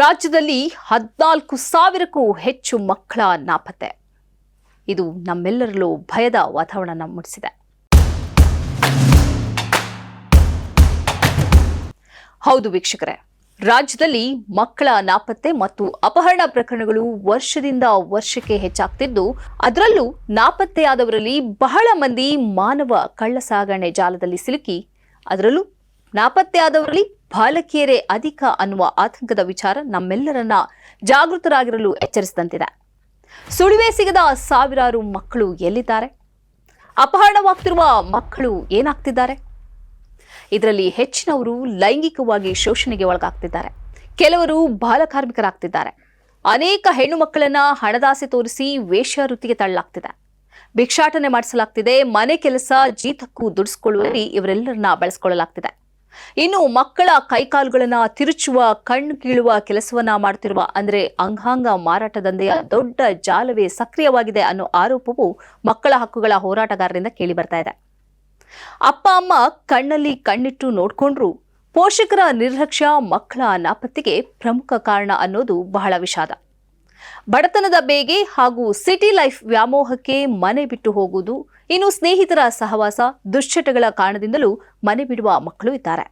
ರಾಜ್ಯದಲ್ಲಿ ಹದಿನಾಲ್ಕು ಸಾವಿರಕ್ಕೂ ಹೆಚ್ಚು ಮಕ್ಕಳ ನಾಪತ್ತೆ. ಇದು ನಮ್ಮೆಲ್ಲರಲ್ಲೂ ಭಯದ ವಾತಾವರಣ ಮೂಡಿಸಿದೆ. ಹೌದು ವೀಕ್ಷಕರೇ, ರಾಜ್ಯದಲ್ಲಿ ಮಕ್ಕಳ ನಾಪತ್ತೆ ಮತ್ತು ಅಪಹರಣ ಪ್ರಕರಣಗಳು ವರ್ಷದಿಂದ ವರ್ಷಕ್ಕೆ ಹೆಚ್ಚಾಗ್ತಿದ್ದು, ಅದರಲ್ಲೂ ನಾಪತ್ತೆಯಾದವರಲ್ಲಿ ಬಹಳ ಮಂದಿ ಮಾನವ ಕಳ್ಳ ಸಾಗಣೆ ಜಾಲದಲ್ಲಿ ಸಿಲುಕಿ, ಅದರಲ್ಲೂ ನಾಪತ್ತೆಯಾದವರಲ್ಲಿ ಬಾಲಕಿಯರೇ ಅಧಿಕ ಅನ್ನುವ ಆತಂಕದ ವಿಚಾರ ನಮ್ಮೆಲ್ಲರನ್ನ ಜಾಗೃತರಾಗಿರಲು ಎಚ್ಚರಿಸಿದಂತಿದೆ. ಸುಳಿವೆ ಸಿಗದ ಸಾವಿರಾರು ಮಕ್ಕಳು ಎಲ್ಲಿದ್ದಾರೆ? ಅಪಹರಣವಾಗ್ತಿರುವ ಮಕ್ಕಳು ಏನಾಗ್ತಿದ್ದಾರೆ? ಇದರಲ್ಲಿ ಹೆಚ್ಚಿನವರು ಲೈಂಗಿಕವಾಗಿ ಶೋಷಣೆಗೆ ಒಳಗಾಗ್ತಿದ್ದಾರೆ. ಕೆಲವರು ಬಾಲಕಾರ್ಮಿಕರಾಗ್ತಿದ್ದಾರೆ ಅನೇಕ ಹೆಣ್ಣು ಮಕ್ಕಳನ್ನ ಹಣದಾಸೆ ತೋರಿಸಿ ವೇಶ್ಯಾವೃತ್ತಿಗೆ ತಳ್ಳಲಾಗ್ತಿದೆ ಭಿಕ್ಷಾಟನೆ ಮಾಡಿಸಲಾಗ್ತಿದೆ, ಮನೆ ಕೆಲಸ ಜೀತಕ್ಕೂ ದುಡಿಸಿಕೊಳ್ಳುವಲ್ಲಿ ಇವರೆಲ್ಲರನ್ನ ಬಳಸಿಕೊಳ್ಳಲಾಗ್ತಿದೆ. ಇನ್ನು ಮಕ್ಕಳ ಕೈಕಾಲುಗಳನ್ನ ತಿರುಚುವ, ಕಣ್ಣು ಕೀಳುವ ಕೆಲಸವನ್ನ ಮಾಡ್ತಿರುವ, ಅಂದ್ರೆ ಅಂಗಾಂಗ ಮಾರಾಟ ದಂಧೆಯ ದೊಡ್ಡ ಜಾಲವೇ ಸಕ್ರಿಯವಾಗಿದೆ ಅನ್ನೋ ಆರೋಪವು ಮಕ್ಕಳ ಹಕ್ಕುಗಳ ಹೋರಾಟಗಾರರಿಂದ ಕೇಳಿ ಬರ್ತಾ ಇದೆ. ಅಪ್ಪ, ಅಮ್ಮ ಕಣ್ಣಲ್ಲಿ ಕಣ್ಣಿಟ್ಟು ನೋಡ್ಕೊಂಡ್ರು, ಪೋಷಕರ ನಿರ್ಲಕ್ಷ್ಯ ಮಕ್ಕಳ ನಾಪತ್ತೆಗೆ ಪ್ರಮುಖ ಕಾರಣ ಅನ್ನೋದು ಬಹಳ ವಿಷಾದ. ಬಡತನದ ಬೇಗೆ ಹಾಗೂ ಸಿಟಿ ಲೈಫ್ ವ್ಯಾಮೋಹಕ್ಕೆ ಮನೆ ಬಿಟ್ಟು ಹೋಗುವುದು, ಇನ್ನು ಸ್ನೇಹಿತರ ಸಹವಾಸ ದುಶ್ಚಟಗಳ ಕಾರಣದಿಂದಲೂ ಮನೆ ಬಿಡುವ ಮಕ್ಕಳು ಇದ್ದಾರೆ.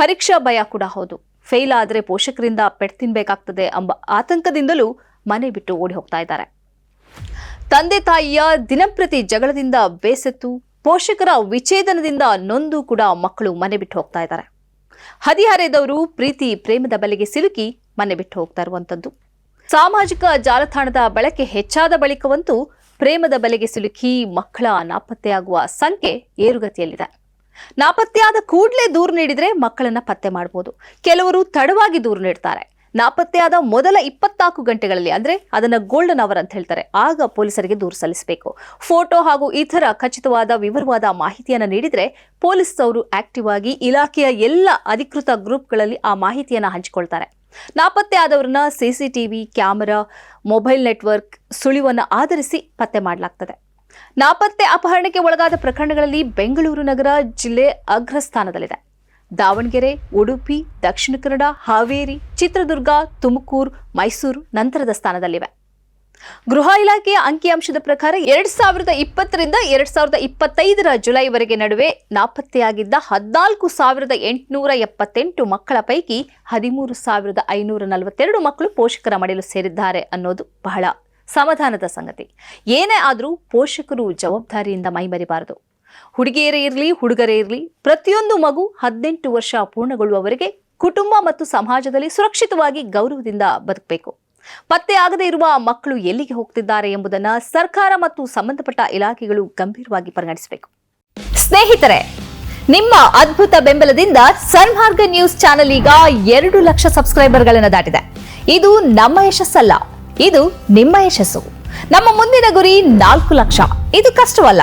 ಪರೀಕ್ಷಾ ಭಯ ಕೂಡ ಹೌದು. ಫೇಲ್ ಆದರೆ ಪೋಷಕರಿಂದ ಪೆಟ್ ತಿನ್ಬೇಕಾಗ್ತದೆ ಎಂಬ ಆತಂಕದಿಂದಲೂ ಮನೆ ಬಿಟ್ಟು ಓಡಿ ಹೋಗ್ತಾ ಇದ್ದಾರೆ. ತಂದೆ ತಾಯಿಯ ದಿನಂಪ್ರತಿ ಜಗಳದಿಂದ ಬೇಸತ್ತು, ಪೋಷಕರ ವಿಚ್ಛೇದನದಿಂದ ನೊಂದು ಕೂಡ ಮಕ್ಕಳು ಮನೆ ಬಿಟ್ಟು ಹೋಗ್ತಾ ಇದ್ದಾರೆ. ಹದಿಹರೆಯದವರು ಪ್ರೀತಿ ಪ್ರೇಮದ ಬಲೆಗೆ ಸಿಲುಕಿ ಮನೆ ಬಿಟ್ಟು ಹೋಗ್ತಾ ಇರುವಂತದ್ದು ಸಾಮಾಜಿಕ ಜಾಲತಾಣದ ಬಳಕೆ ಹೆಚ್ಚಾದ ಬಳಿಕವಂತೂ ಪ್ರೇಮದ ಬಲೆಗೆ ಸಿಲುಕಿ ಮಕ್ಕಳ ನಾಪತ್ತೆಯಾಗುವ ಸಂಖ್ಯೆ ಏರುಗತಿಯಲ್ಲಿದೆ. ನಾಪತ್ತೆಯಾದ ಕೂಡಲೇ ದೂರು ನೀಡಿದರೆ ಮಕ್ಕಳನ್ನ ಪತ್ತೆ ಮಾಡಬಹುದು ಕೆಲವರು ತಡವಾಗಿ ದೂರು ನೀಡ್ತಾರೆ. ನಾಪತ್ತೆಯಾದ ಮೊದಲ ಇಪ್ಪತ್ನಾಲ್ಕು ಗಂಟೆಗಳಲ್ಲಿ, ಅಂದ್ರೆ ಅದನ್ನ ಗೋಲ್ಡನ್ ಅವರ್ ಅಂತ ಹೇಳ್ತಾರೆ, ಆಗ ಪೊಲೀಸರಿಗೆ ದೂರು ಸಲ್ಲಿಸಬೇಕು. ಫೋಟೋ ಹಾಗೂ ಇತರ ಖಚಿತವಾದ ವಿವರವಾದ ಮಾಹಿತಿಯನ್ನ ನೀಡಿದ್ರೆ ಪೊಲೀಸ್ ಅವರು ಆಕ್ಟಿವ್ ಆಗಿ ಇಲಾಖೆಯ ಎಲ್ಲ ಅಧಿಕೃತ ಗ್ರೂಪ್ಗಳಲ್ಲಿ ಆ ಮಾಹಿತಿಯನ್ನ ಹಂಚಿಕೊಳ್ತಾರೆ. ನಾಪತ್ತೆ ಆದವರನ್ನ ಸಿಸಿಟಿವಿ ಕ್ಯಾಮೆರಾ, ಮೊಬೈಲ್ ನೆಟ್ವರ್ಕ್ ಸುಳಿವನ್ನ ಆಧರಿಸಿ ಪತ್ತೆ ಮಾಡಲಾಗ್ತದೆ. ನಾಪತ್ತೆ ಅಪಹರಣಕ್ಕೆ ಒಳಗಾದ ಪ್ರಕರಣಗಳಲ್ಲಿ ಬೆಂಗಳೂರು ನಗರ ಜಿಲ್ಲೆ ಅಗ್ರಸ್ಥಾನದಲ್ಲಿದೆ. ದಾವಣಗೆರೆ, ಉಡುಪಿ, ದಕ್ಷಿಣ ಕನ್ನಡ, ಹಾವೇರಿ, ಚಿತ್ರದುರ್ಗ, ತುಮಕೂರು, ಮೈಸೂರು ನಂತರದ ಸ್ಥಾನದಲ್ಲಿವೆ. ಗೃಹ ಇಲಾಖೆಯ ಅಂಕಿಅಂಶದ ಪ್ರಕಾರ ಎರಡ್ ಸಾವಿರದ ಇಪ್ಪತ್ತರಿಂದ ಎರಡ್ ಸಾವಿರದ ಇಪ್ಪತ್ತೈದರ ಜುಲೈವರೆಗೆ ನಡುವೆ ನಾಪತ್ತೆಯಾಗಿದ್ದ ಹದಿನಾಲ್ಕು ಸಾವಿರದ ಎಂಟುನೂರ ಎಪ್ಪತ್ತೆಂಟು ಮಕ್ಕಳ ಪೈಕಿ ಹದಿಮೂರು ಸಾವಿರದ ಐನೂರ ನಲವತ್ತೆರಡು ಮಕ್ಕಳು ಪೋಷಕರ ಮಡಿಲು ಸೇರಿದ್ದಾರೆ ಅನ್ನೋದು ಬಹಳ ಸಮಾಧಾನದ ಸಂಗತಿ. ಏನೇ ಆದರೂ ಪೋಷಕರು ಜವಾಬ್ದಾರಿಯಿಂದ ಮೈಮರಿಬಾರದು. ಹುಡುಗಿಯರೇ ಇರಲಿ, ಹುಡುಗರೇ ಇರಲಿ, ಪ್ರತಿಯೊಂದು ಮಗು ಹದಿನೆಂಟು ವರ್ಷ ಪೂರ್ಣಗೊಳ್ಳುವವರೆಗೆ ಕುಟುಂಬ ಮತ್ತು ಸಮಾಜದಲ್ಲಿ ಸುರಕ್ಷಿತವಾಗಿ ಗೌರವದಿಂದ ಬದುಕಬೇಕು. ಪತ್ತೆ ಆಗದೇ ಇರುವ ಮಕ್ಕಳು ಎಲ್ಲಿಗೆ ಹೋಗ್ತಿದ್ದಾರೆ ಎಂಬುದನ್ನು ಸರ್ಕಾರ ಮತ್ತು ಸಂಬಂಧಪಟ್ಟ ಇಲಾಖೆಗಳು ಗಂಭೀರವಾಗಿ ಪರಿಗಣಿಸಬೇಕು. ಸ್ನೇಹಿತರೆ, ನಿಮ್ಮ ಅದ್ಭುತ ಬೆಂಬಲದಿಂದ ಸನ್ಮಾರ್ಗ ನ್ಯೂಸ್ ಚಾನೆಲ್ ಈಗ ಎರಡು ಲಕ್ಷ ಸಬ್ಸ್ಕ್ರೈಬರ್ಗಳನ್ನು ದಾಟಿದೆ. ಇದು ನಮ್ಮ ಯಶಸ್ಸಲ್ಲ, ಇದು ನಿಮ್ಮ ಯಶಸ್ಸು. ನಮ್ಮ ಮುಂದಿನ ಗುರಿ ನಾಲ್ಕು ಲಕ್ಷ. ಇದು ಕಷ್ಟವಲ್ಲ